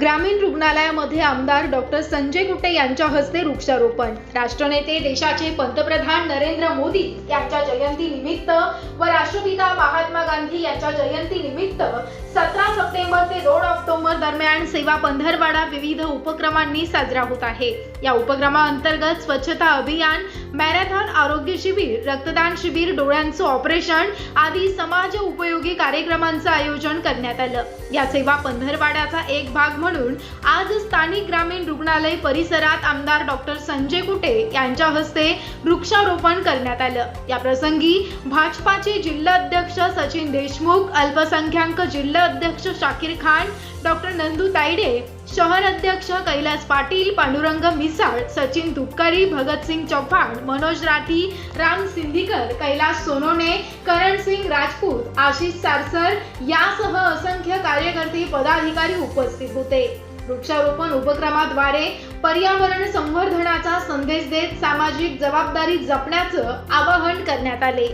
ग्रामीण रुग्णालयामध्ये आमदार डॉक्टर संजय कुटे यांच्या हस्ते वृक्षारोपण. राष्ट्रनेते देशाचे पंतप्रधान नरेंद्र मोदी यांच्या जयंती निमित्त व राष्ट्रपिता महात्मा गांधी यांच्या जयंती निमित्त सतरा सप्टेंबर ते दोन ऑक्टोबर दरम्यान सेवा पंधरवाडा विविध उपक्रमांनी साजरा होत आहे. या उपक्रमाअंतर्गत स्वच्छता अभियान मॅरेथॉन आरोग्य शिबिर रक्तदान शिबिर डोळ्यांचं ऑपरेशन आदी समाज उपयोगी कार्यक्रमांचं आयोजन करण्यात आलं. या सेवा पंधरवाड्याचा एक भाग म्हणून आज स्थानिक ग्रामीण रुग्णालय परिसरात आमदार डॉक्टर संजय कुटे यांच्या हस्ते वृक्षारोपण करण्यात आलं. या प्रसंगी भाजपाचे जिल्हाध्यक्ष सचिन देशमुख अल्पसंख्याक जिल्हा अध्यक्ष शाकीर खान डॉक्टर नंदू तायडे शहर अध्यक्ष कैलास पाटील पांडुरंग मिसाळ सचिन तुपकरी भगतसिंग चव्हाण मनोज राठी राम सिंधीकर कैलास सोनोने करण सिंग राजपूत आशिष सारसर यासह असंख्य कार्यकर्ते पदाधिकारी उपस्थित होते. वृक्षारोपण उपक्रमाद्वारे पर्यावरण संवर्धनाचा संदेश देत सामाजिक जबाबदारी जपण्याचं आवाहन करण्यात आले.